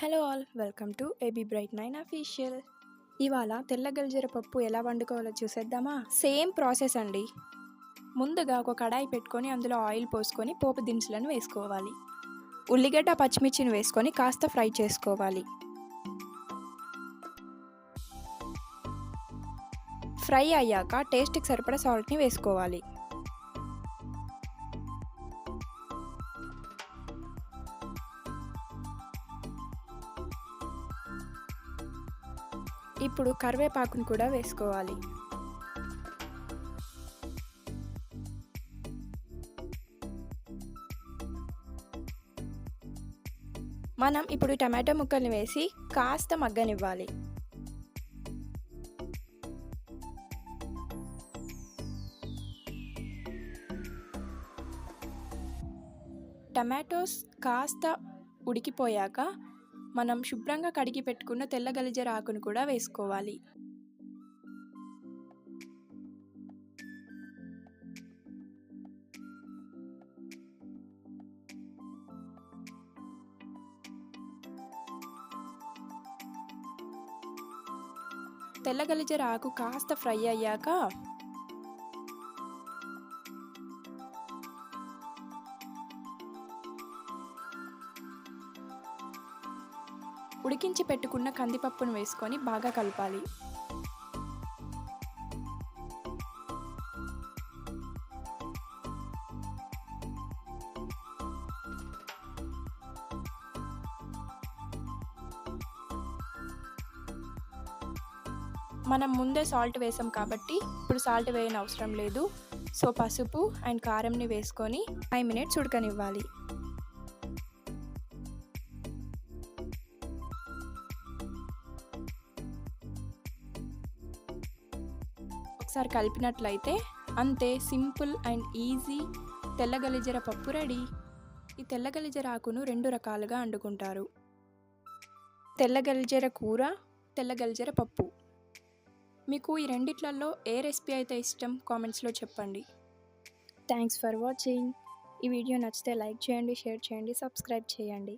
Hello all welcome to A B bright nine official ఇవాళ తెల్ల గల్జర పప్పు ఎలా వండుకోవాలో చూసేద్దామా? సేమ్ ప్రాసెస్ అండి. ముందుగా ఒక కడాయి పెట్టుకొని అందులో ఆయిల్ పోసుకొని పోపు దినుసులను వేసుకోవాలి. ఉల్లిగడ్డ పచ్చిమిర్చిని వేసుకొని కాస్త ఫ్రై చేసుకోవాలి. ఫ్రై అయ్యాక టేస్ట్కి సరిపడా సాల్ట్ని వేసుకోవాలి. ఇప్పుడు కరివేపాకును కూడా వేసుకోవాలి. మనం ఇప్పుడు టమాటో ముక్కల్ని వేసి కాస్త మగ్గనివ్వాలి. టమాటోస్ కాస్త ఉడికిపోయాక మనం శుభ్రంగా కడిగి పెట్టుకున్న తెల్ల గలిజర ఆకును కూడా వేసుకోవాలి. తెల్ల గలిజర ఆకు కాస్త ఫ్రై అయ్యాక ఉడికించి పెట్టుకున్న కందిపప్పును వేసుకొని బాగా కలపాలి. మనం ముందే సాల్ట్ వేసాం కాబట్టి ఇప్పుడు సాల్ట్ వేయని అవసరం లేదు. సో పసుపు అండ్ కారంని వేసుకొని ఫైవ్ మినిట్స్ ఉడకనివ్వాలి. ఒకసారి కలిపినట్లయితే అంతే సింపుల్ అండ్ ఈజీ తెల్లగలిజర పప్పు రెడీ. ఈ తెల్లగలిజర ఆకును రెండు రకాలుగా వండుకుంటారు తెల్లగలిజర కూర తెల్లగలిజర పప్పు. మీకు ఈ రెండిట్లలో ఏ రెసిపీ అయితే ఇష్టం కామెంట్స్లో చెప్పండి. Thanks for watching. ఈ వీడియో నచ్చితే లైక్ చేయండి షేర్ చేయండి సబ్స్క్రైబ్ చేయండి.